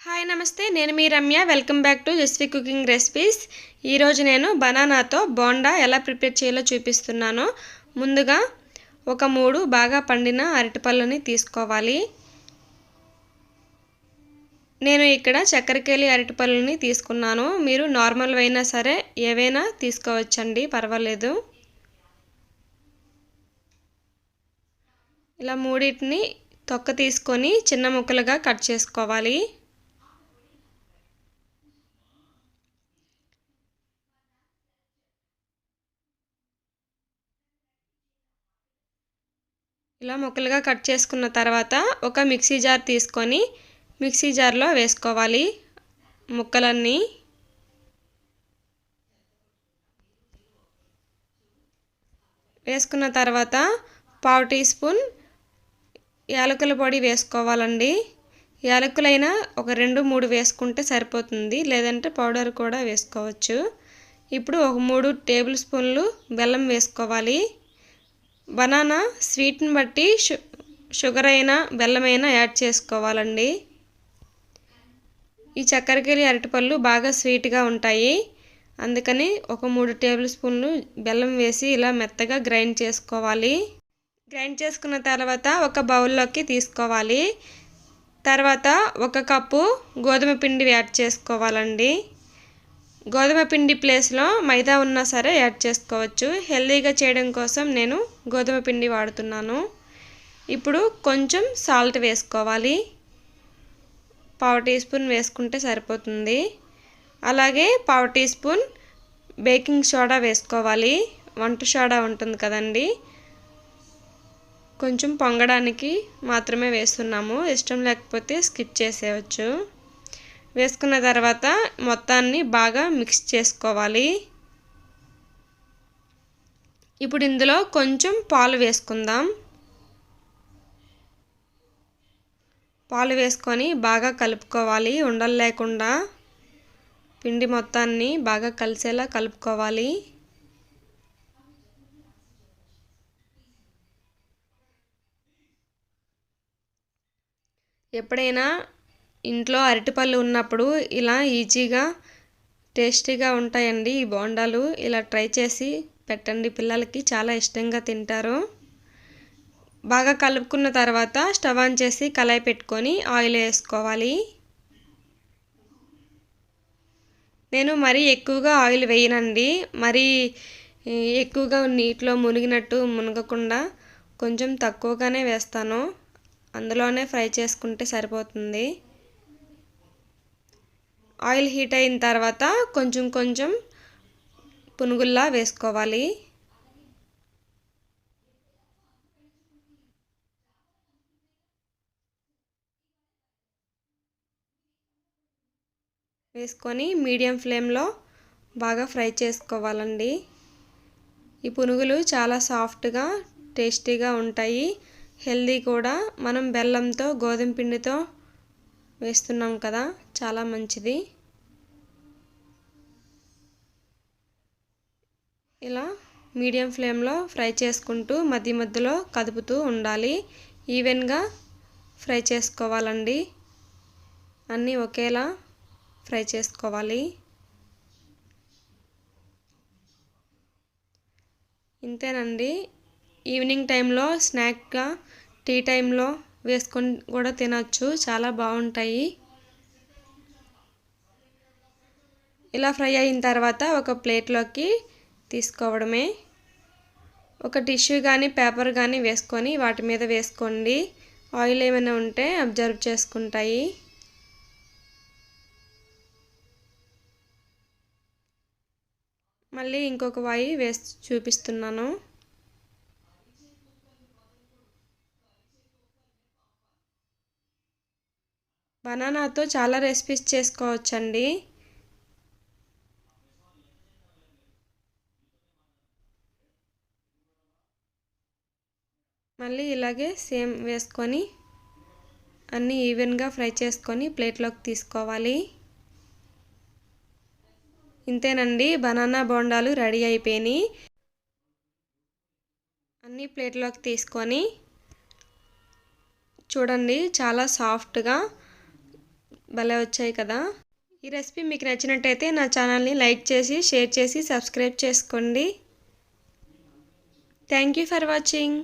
Hi నమస్తే. నేను మీ Ramya. Welcome back to Jasvi cooking recipes. ఈరోజు నేను బనానాతో బోండా ఎలా ప్రిపేర్ చేయాలో చూపిస్తున్నాను. ముందుగా ఒక మూడు బాగా పండిన అరటిపళ్ళని తీసుకోవాలి. నేను ఇక్కడ చక్కెరకేళి అరటిపళ్ళని తీసుకున్నాను. మీరు నార్మల్ అయినా సరే ఏవైనా తీసుకోవచ్చండి. పర్వాలేదు. ఇలా మూడింటిని తొక్క తీసుకొని చిన్న ముక్కలుగా కట్ చేసుకోవాలి. ఇలా ముక్కలుగా కట్ చేసుకున్న తర్వాత ఒక మిక్సీ జార్ తీసుకొని మిక్సీ జార్లో వేసుకోవాలి ముక్కలన్నీ. వేసుకున్న తర్వాత పావు టీ స్పూన్ యాలకుల పొడి వేసుకోవాలండి. యాలకులైనా ఒక రెండు మూడు వేసుకుంటే సరిపోతుంది లేదంటే పౌడర్ కూడా వేసుకోవచ్చు. ఇప్పుడు ఒక మూడు టేబుల్ స్పూన్లు బెల్లం వేసుకోవాలి. బనానా స్వీట్ని బట్టి షు షుగర్ అయినా బెల్లమైనా యాడ్ చేసుకోవాలండి. ఈ చక్కెరకేళి అరటిపళ్ళు బాగా స్వీట్గా ఉంటాయి. అందుకని ఒక మూడు టేబుల్ స్పూన్లు బెల్లం వేసి ఇలా మెత్తగా గ్రైండ్ చేసుకోవాలి. గ్రైండ్ చేసుకున్న తర్వాత ఒక బౌల్లోకి తీసుకోవాలి. తర్వాత ఒక కప్పు గోధుమ పిండి యాడ్ చేసుకోవాలండి. గోధుమ పిండి ప్లేస్లో మైదా ఉన్నా సరే యాడ్ చేసుకోవచ్చు. హెల్తీగా చేయడం కోసం నేను గోధుమ పిండి వాడుతున్నాను. ఇప్పుడు కొంచెం సాల్ట్ వేసుకోవాలి. పావు టీ స్పూన్ వేసుకుంటే సరిపోతుంది. అలాగే పావు టీ స్పూన్ బేకింగ్ సోడా వేసుకోవాలి. వంట సోడా ఉంటుంది కదండి. కొంచెం పొంగడానికి మాత్రమే వేస్తున్నాము. ఇష్టం లేకపోతే స్కిప్ చేసేయచ్చు. వేసుకున్న తర్వాత మొత్తాన్ని బాగా మిక్స్ చేసుకోవాలి. ఇప్పుడు ఇందులో కొంచెం పాలు వేసుకుందాం. పాలు వేసుకొని బాగా కలుపుకోవాలి ఉండలు లేకుండా. పిండి మొత్తాన్ని బాగా కలిసేలా కలుపుకోవాలి. ఎప్పుడైనా ఇంట్లో అరటిపళ్ళు ఉన్నప్పుడు ఇలా ఈజీగా టేస్టీగా ఉంటాయండి ఈ బోండాలు. ఇలా ట్రై చేసి పెట్టండి. పిల్లలకి చాలా ఇష్టంగా తింటారు. బాగా కలుపుకున్న తర్వాత స్టవ్ ఆన్ చేసి కళాయి పెట్టుకొని ఆయిల్ వేసుకోవాలి. నేను మరీ ఎక్కువగా ఆయిల్ వేయనండి. మరీ ఎక్కువగా నీటిలో మునిగినట్టు మునగకుండా కొంచెం తక్కువగానే వేస్తాను. అందులోనే ఫ్రై చేసుకుంటే సరిపోతుంది. ఆయిల్ హీట్ అయిన తర్వాత కొంచెం కొంచెం పునుగుల్లా వేసుకోవాలి. వేసుకొని మీడియం ఫ్లేమ్లో బాగా ఫ్రై చేసుకోవాలండి. ఈ పునుగులు చాలా సాఫ్ట్గా టేస్టీగా ఉంటాయి. హెల్దీ కూడా. మనం బెల్లంతో గోధుమ పిండితో వేస్తున్నాం కదా చాలా మంచిది. ఇలా మీడియం ఫ్లేమ్లో ఫ్రై చేసుకుంటూ మధ్య మధ్యలో కదుపుతూ ఉండాలి. ఈవెన్గా ఫ్రై చేసుకోవాలండి. అన్నీ ఒకేలా ఫ్రై చేసుకోవాలి. ఇంతేనండి. ఈవినింగ్ టైంలో స్నాక్గా టీ టైంలో వేసుకొని కూడా తినచ్చు. చాలా బాగుంటాయి. ఇలా ఫ్రై అయిన తర్వాత ఒక ప్లేట్లోకి తీసుకోవడమే. ఒక టిష్యూ కానీ పేపర్ కానీ వేసుకొని వాటి మీద వేసుకోండి. ఆయిల్ ఏమైనా ఉంటే అబ్జర్వ్ చేసుకుంటాయి. మళ్ళీ ఇంకొక వాయి వేసి చూపిస్తున్నాను. బనానాతో చాలా రెసిపీస్ చేసుకోవచ్చండి. మళ్ళీ ఇలాగే సేమ్ వేసుకొని అన్నీ ఈవెన్గా ఫ్రై చేసుకొని ప్లేట్లోకి తీసుకోవాలి. ఇంతేనండి బనానా బోండాలు రెడీ అయిపోయినాయి. అన్ని ప్లేట్లోకి తీసుకొని చూడండి చాలా సాఫ్ట్గా భలే వచ్చాయి కదా. ఈ రెసిపీ మీకు నచ్చినట్టయితే నా ఛానల్ని లైక్ చేసి షేర్ చేసి సబ్స్క్రైబ్ చేసుకోండి. Thank you for watching.